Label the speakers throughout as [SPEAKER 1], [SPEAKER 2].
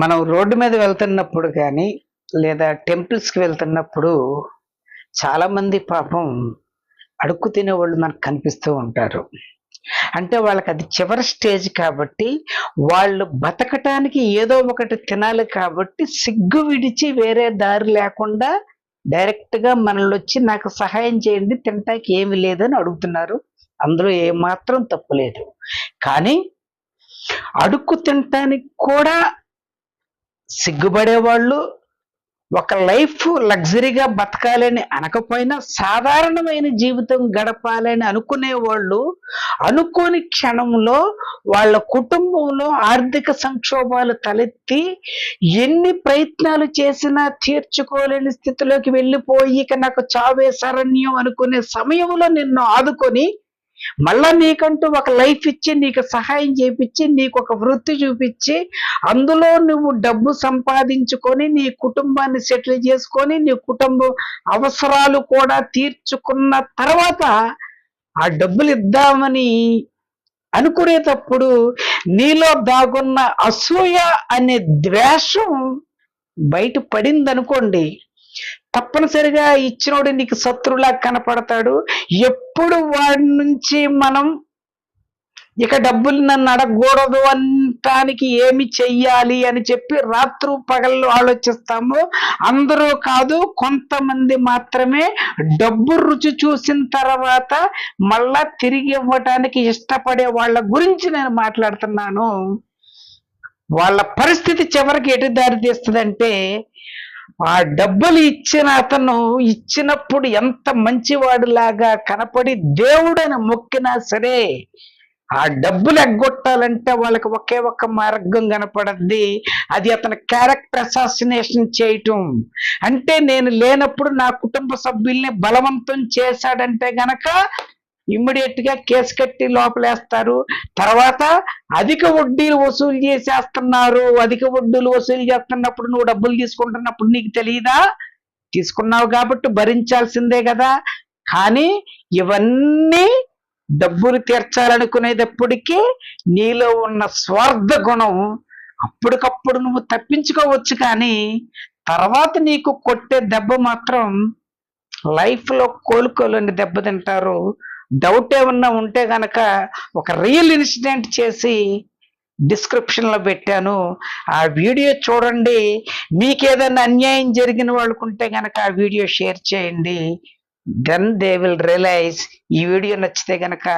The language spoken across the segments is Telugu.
[SPEAKER 1] మనం రోడ్డు మీద వెళ్తున్నప్పుడు కానీ లేదా టెంపుల్స్కి వెళ్తున్నప్పుడు చాలామంది పాపం అడుక్కు తినేవాళ్ళు మనకు కనిపిస్తూ ఉంటారు. అంటే వాళ్ళకి అది చివరి స్టేజ్ కాబట్టి వాళ్ళు బతకటానికి ఏదో ఒకటి తినాలి కాబట్టి సిగ్గు విడిచి వేరే దారి లేకుండా డైరెక్ట్గా మనల్ని వచ్చి నాకు సహాయం చేయండి తినటానికి ఏమి లేదని అడుగుతున్నారు. అందులో ఏమాత్రం తప్పు లేదు. కానీ అడుక్కు తినటానికి కూడా సిగ్గుపడేవాళ్ళు ఒక లైఫ్ లగ్జరీగా బతకాలని అనకపోయినా సాధారణమైన జీవితం గడపాలని అనుకునే వాళ్ళు అనుకోని క్షణంలో వాళ్ళ కుటుంబంలో ఆర్థిక సంక్షోభాలు తలెత్తి ఎన్ని ప్రయత్నాలు చేసినా తీర్చుకోలేని స్థితిలోకి వెళ్ళిపోయి ఇక నాకు చావే శరణ్యం అనుకునే సమయంలో నిన్ను ఆదుకొని మళ్ళా నీకంటూ ఒక లైఫ్ ఇచ్చి నీకు సహాయం చేపించి నీకు ఒక వృత్తి చూపించి అందులో నువ్వు డబ్బు సంపాదించుకొని నీ కుటుంబాన్ని సెటిల్ చేసుకొని నీ కుటుంబ అవసరాలు కూడా తీర్చుకున్న తర్వాత ఆ డబ్బులు ఇద్దామని అనుకునేటప్పుడు నీలో దాగున్న అసూయ అనే ద్వేషం బయట తప్పనిసరిగా ఇచ్చినోడు నీకు శత్రువులా కనపడతాడు. ఎప్పుడు వాడి నుంచి మనం ఇక డబ్బులు నన్ను అడగకూడదు అనటానికి ఏమి చెయ్యాలి అని చెప్పి రాత్రు పగళ్ళు ఆలోచిస్తాము. అందరూ కాదు కొంతమంది మాత్రమే డబ్బు రుచి చూసిన తర్వాత మళ్ళా తిరిగి ఇవ్వటానికి ఇష్టపడే వాళ్ళ గురించి నేను మాట్లాడుతున్నాను. వాళ్ళ పరిస్థితి చివరికి ఎటు దారి తీస్తుందంటే ఆ డబ్బులు ఇచ్చిన అతను ఇచ్చినప్పుడు ఎంత మంచివాడిలాగా కనపడి దేవుడని మొక్కినా సరే ఆ డబ్బులు ఎగ్గొట్టాలంటే వాళ్ళకి ఒకే ఒక్క మార్గం కనపడద్ది. అది అతని క్యారెక్టర్ అసాసినేషన్ చేయటం. అంటే నేను లేనప్పుడు నా కుటుంబ సభ్యుల్ని బలవంతం చేశాడంటే గనక ఇమ్మీడియట్గా కేసు కట్టి లోపలేస్తారు. తర్వాత అధిక వడ్డీలు వసూలు చేసేస్తున్నారు. అధిక వడ్డీలు వసూలు చేస్తున్నప్పుడు నువ్వు డబ్బులు తీసుకుంటున్నప్పుడు నీకు తెలియదా తీసుకున్నావు కాబట్టి భరించాల్సిందే కదా. కానీ ఇవన్నీ డబ్బులు తీర్చాలనుకునేటప్పటికీ నీలో ఉన్న స్వార్థ గుణం అప్పటికప్పుడు నువ్వు తప్పించుకోవచ్చు కానీ తర్వాత నీకు కొట్టే దెబ్బ మాత్రం లైఫ్లో కోలుకోలేని దెబ్బ తింటారు. డౌట్ ఏమన్నా ఉంటే గనక ఒక రియల్ ఇన్సిడెంట్ చేసి డిస్క్రిప్షన్లో పెట్టాను. ఆ వీడియో చూడండి. మీకు ఏదైనా అన్యాయం జరిగిన వాళ్ళకుంటే గనక ఆ వీడియో షేర్ చేయండి. దెన్ దే విల్ రియలైజ్ ఈ వీడియో నచ్చితే గనక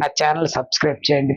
[SPEAKER 1] నా ఛానల్ సబ్స్క్రైబ్ చేయండి.